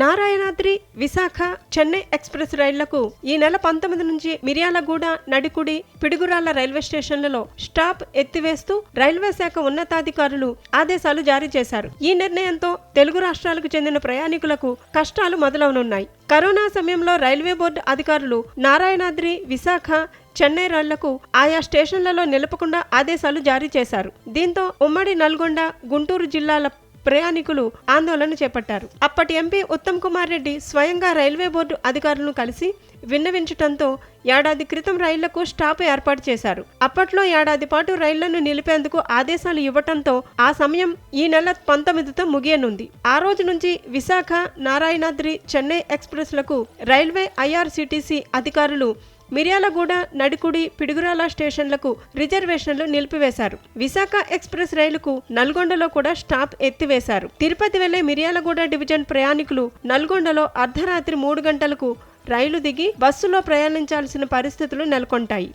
Narayanadri Visakha Chennai express రైళ్ళకు ఈ నెల పంతొమ్మిది నుంచి మిర్యాలగూడ నడికుడి పిడుగురాళ్ళ రైల్వే స్టేషన్లలో స్టాప్ ఎత్తివేస్తూ రైల్వే శాఖ ఉన్నతాధికారులు ఆదేశాలు జారీ చేశారు. ఈ నిర్ణయంతో తెలుగు రాష్ట్రాలకు చెందిన ప్రయాణికులకు కష్టాలు మొదలవనున్నాయి. కరోనా సమయంలో రైల్వే బోర్డు అధికారులు నారాయణాద్రి విశాఖ చెన్నై రైళ్ళకు ఆయా స్టేషన్లలో నిలపకుండా ఆదేశాలు జారీ చేశారు. దీంతో ఉమ్మడి నల్గొండ గుంటూరు జిల్లాల ప్రయాణికులు ఆందోళన చేపట్టారు. అప్పటి ఎంపీ ఉత్తమ్ కుమార్ రెడ్డి స్వయంగా రైల్వే బోర్డు అధికారులను కలిసి విన్నవించటంతో ఏడాది క్రితం రైళ్ళకు స్టాప్ ఏర్పాటు చేశారు. అప్పట్లో ఏడాది పాటు రైళ్ళను నిలిపేందుకు ఆదేశాలు ఇవ్వటంతో ఆ సమయం ఈ నెల పంతొమ్మిదితో ముగియనుంది. ఆ రోజు నుంచి విశాఖ నారాయణాద్రి చెన్నై ఎక్స్ప్రెస్లకు రైల్వే ఐఆర్సీటీసీ అధికారులు మిర్యాలగూడ నడికుడి పిడుగురాల స్టేషన్లకు రిజర్వేషన్లు నిలిపివేశారు. విశాఖ ఎక్స్ప్రెస్ రైలుకు నల్గొండలో కూడా స్టాప్ ఎత్తివేశారు. తిరుపతి వెళ్ళే మిర్యాలగూడ డివిజన్ ప్రయాణికులు నల్గొండలో అర్ధరాత్రి మూడు గంటలకు రైలు దిగి బస్సులో ప్రయాణించాల్సిన పరిస్థితులు నెలకొంటాయి.